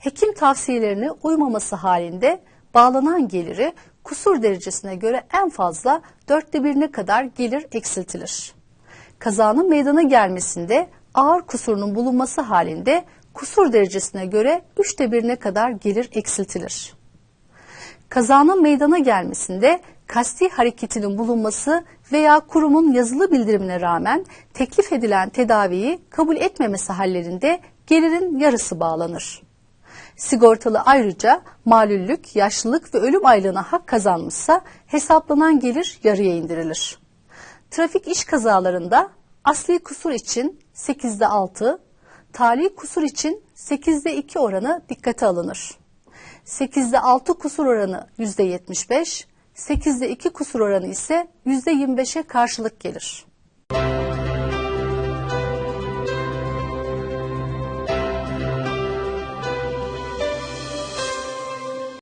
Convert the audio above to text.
hekim tavsiyelerine uymaması halinde bağlanan geliri kusur derecesine göre en fazla dörtte birine kadar gelir eksiltilir. Kazanın meydana gelmesinde ağır kusurunun bulunması halinde kusur derecesine göre üçte birine kadar gelir eksiltilir. Kazanın meydana gelmesinde kasti hareketinin bulunması veya kurumun yazılı bildirimine rağmen teklif edilen tedaviyi kabul etmemesi hallerinde gelirin yarısı bağlanır. Sigortalı ayrıca malüllük, yaşlılık ve ölüm aylığına hak kazanmışsa hesaplanan gelir yarıya indirilir. Trafik iş kazalarında asli kusur için 8'de 6, tali kusur için 8'de 2 oranı dikkate alınır. 8'de 6 kusur oranı %75, 8'de 2 kusur oranı ise %25'e karşılık gelir.